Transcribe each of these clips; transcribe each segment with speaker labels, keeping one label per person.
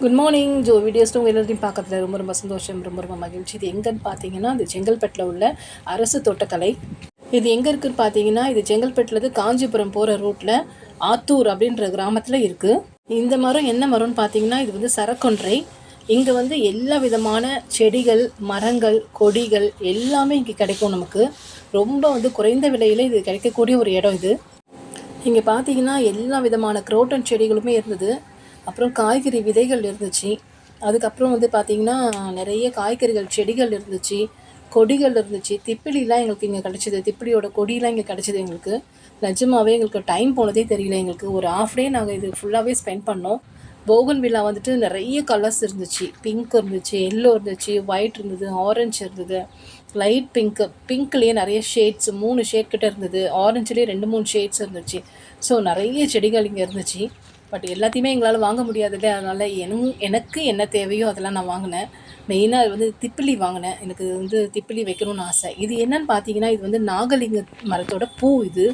Speaker 1: Good morning Joe videos உங்கள் எல்லாத்தையும் பார்க்கறதுல ரொம்ப ரொம்ப சந்தோஷம் ரொம்ப ரொம்ப மகிழ்ச்சி. இது எங்கன்னு பார்த்தீங்கன்னா இது செங்கல்பட்டில் உள்ள அரசு தோட்டக்கலை. இது எங்கே இருக்குன்னு பார்த்தீங்கன்னா இது செங்கல்பட்டுலேருந்து காஞ்சிபுரம் போகிற ரூட்டில் ஆத்தூர் அப்படின்ற கிராமத்தில் இருக்குது இந்த மரம் என்ன மரம்னு பார்த்தீங்கன்னா இது வந்து சரக்கொன்றை. இங்கே வந்து எல்லா விதமான செடிகள் மரங்கள் கொடிகள் எல்லாமே இங்கே கிடைக்கும் நமக்கு. ரொம்ப வந்து குறைந்த விலையில் இது கிடைக்கக்கூடிய ஒரு இடம் இது. இங்கே பார்த்தீங்கன்னா எல்லா விதமான குரோட்டன் செடிகளுமே இருந்தது. அப்புறம் காய்கறி விதைகள் இருந்துச்சு. அதுக்கப்புறம் வந்து பார்த்தீங்கன்னா நிறைய காய்கறிகள் செடிகள் இருந்துச்சு. கொடிகள் இருந்துச்சு. திப்பிலிலாம் எங்களுக்கு இங்கே கிடச்சிது. திப்பிலியோட கொடியெலாம் இங்கே கிடச்சிது எங்களுக்கு. நிஜமாவே எங்களுக்கு டைம் போனதே தெரியல எங்களுக்கு. ஒரு ஆஃப் டே நாங்கள் இது ஃபுல்லாகவே ஸ்பெண்ட் பண்ணோம். போகன் வில்லா வந்துட்டு நிறைய கலர்ஸ் இருந்துச்சு. பிங்க் இருந்துச்சு எல்லோ இருந்துச்சு ஒயிட் இருந்தது ஆரஞ்சு இருந்தது. லைட் பிங்க்கு பிங்க்லேயே நிறைய ஷேட்ஸ் மூணு ஷேட் கிட்ட இருந்தது. ஆரஞ்சுலேயே ரெண்டு மூணு ஷேட்ஸ் இருந்துச்சு. ஸோ நிறைய செடிகள் இங்கே இருந்துச்சு. பட் எல்லாத்தையுமே எங்களால் வாங்க முடியாதுல்ல. அதனால் என் எனக்கு என்ன தேவையோ அதெல்லாம் நான் வாங்கினேன். மெயினாக அது வந்து திப்பிலி வாங்கினேன். எனக்கு வந்து திப்பிலி வைக்கணும்னு ஆசை. இது என்னன்னு பார்த்தீங்கன்னா இது வந்து நாகலிங்க மரத்தோட பூ இது.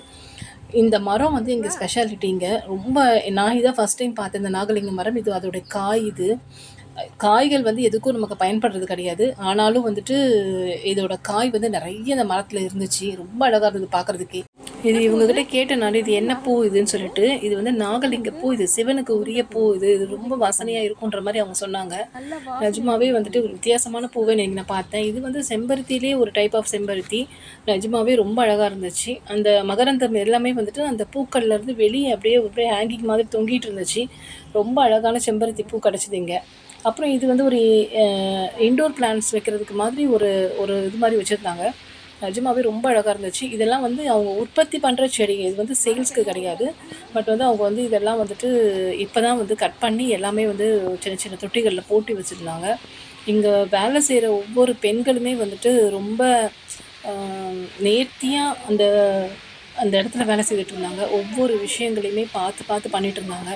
Speaker 1: இந்த மரம் வந்து எங்கள் ஸ்பெஷாலிட்டிங்க ரொம்ப நான் இதான் ஃபஸ்ட் டைம் பார்த்தேன் இந்த நாகலிங்க மரம். இது அதோட காய் இது. காய்கள் வந்து எதுக்கும் நமக்கு பயன்படுறது கிடையாது. ஆனாலும் வந்துட்டு இதோட காய் வந்து நிறைய இந்த மரத்தில் இருந்துச்சு. ரொம்ப அழகாக இருந்தது பார்க்குறதுக்கே இது இவங்ககிட்ட கேட்டனால இது என்ன பூ இதுன்னு சொல்லிட்டு. இது வந்து நாகலிங்க பூ இது சிவனுக்கு உரிய பூ இது இது ரொம்ப வாசனையாக இருக்குன்ற மாதிரி அவங்க சொன்னாங்க. நிஜமாவே வந்துட்டு ஒரு வித்தியாசமான பூவை நீங்கள் நான் பார்த்தேன். இது வந்து செம்பருத்திலே ஒரு டைப் ஆஃப் செம்பருத்தி. நிஜமாவே ரொம்ப அழகாக இருந்துச்சு. அந்த மகரந்தம் எல்லாமே வந்துட்டு அந்த பூக்கள்லேருந்து வெளியே அப்படியே அப்படியே ஹேங்கிங் மாதிரி தொங்கிட்டு இருந்துச்சு. ரொம்ப அழகான செம்பருத்தி பூ கிடச்சிது இங்கே. அப்புறம் இது வந்து ஒரு இன்டோர் பிளான்ஸ் வைக்கிறதுக்கு மாதிரி ஒரு ஒரு இது மாதிரி வச்சுருந்தாங்க. நிஜமாவே ரொம்ப அழகாக இருந்துச்சு. இதெல்லாம் வந்து அவங்க உற்பத்தி பண்ணுற செடிங்க. இது வந்து சேல்ஸ்க்கு கிடையாது. பட் வந்து அவங்க வந்து இதெல்லாம் வந்துட்டு இப்போ தான் வந்து கட் பண்ணி எல்லாமே வந்து சின்ன சின்ன தொட்டிகளில் போட்டி வச்சுருந்தாங்க. இங்கே வேலை செய்கிற ஒவ்வொரு பெண்களுமே வந்துட்டு ரொம்ப நேர்த்தியாக அந்த அந்த இடத்துல வேலை செய்துட்டு இருந்தாங்க. ஒவ்வொரு விஷயங்களையுமே பார்த்து பார்த்து பண்ணிகிட்டு இருந்தாங்க.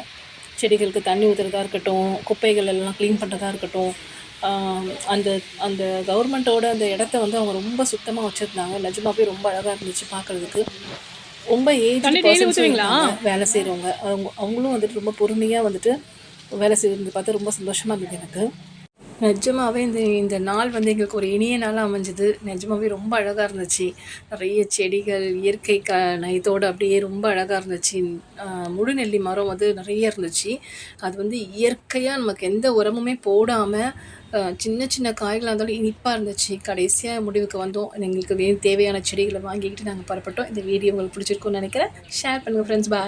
Speaker 1: செடிகளுக்கு தண்ணி ஊற்றுறதா இருக்கட்டும் குப்பைகள் எல்லாம் க்ளீன் பண்ணுறதா இருக்கட்டும் அந்த அந்த கவர்மெண்ட்டோட அந்த இடத்த வந்து அவங்க ரொம்ப சுத்தமாக வச்சுருந்தாங்க. நிஜமாவே ரொம்ப அழகாக இருந்துச்சு பார்க்குறதுக்கு ரொம்ப ஏஜ் வேலை செய்கிறவங்க அவங்க அவங்களும் வந்துட்டு ரொம்ப பொறுமையாக வந்துட்டு வேலை செய்கிறது பார்த்து ரொம்ப சந்தோஷமாக இருந்தது எனக்கு. நிஜமாகவே இந்த இந்த நாள் வந்து எங்களுக்கு ஒரு இனிய நாள் அமைஞ்சது. நிஜமாகவே ரொம்ப அழகாக இருந்துச்சு. நிறைய செடிகள் இயற்கை க இதோடு அப்படியே ரொம்ப அழகாக இருந்துச்சு. முழுநெல்லி மரம் வந்து நிறைய இருந்துச்சு. அது வந்து இயற்கையாக நமக்கு எந்த உரமுமே போடாமல் சின்ன சின்ன காய்களாக இருந்தாலும் இனிப்பாக இருந்துச்சு. கடைசியாக முடிவுக்கு வந்தோம். எங்களுக்கு வே தேவையான செடிகளை வாங்கிக்கிட்டு நாங்கள் புறப்பட்டோம். இந்த வீடியோ உங்களுக்கு பிடிச்சிருக்குன்னு நினைக்கிறேன். ஷேர் பண்ணுங்கள் ஃப்ரெண்ட்ஸ் பாய்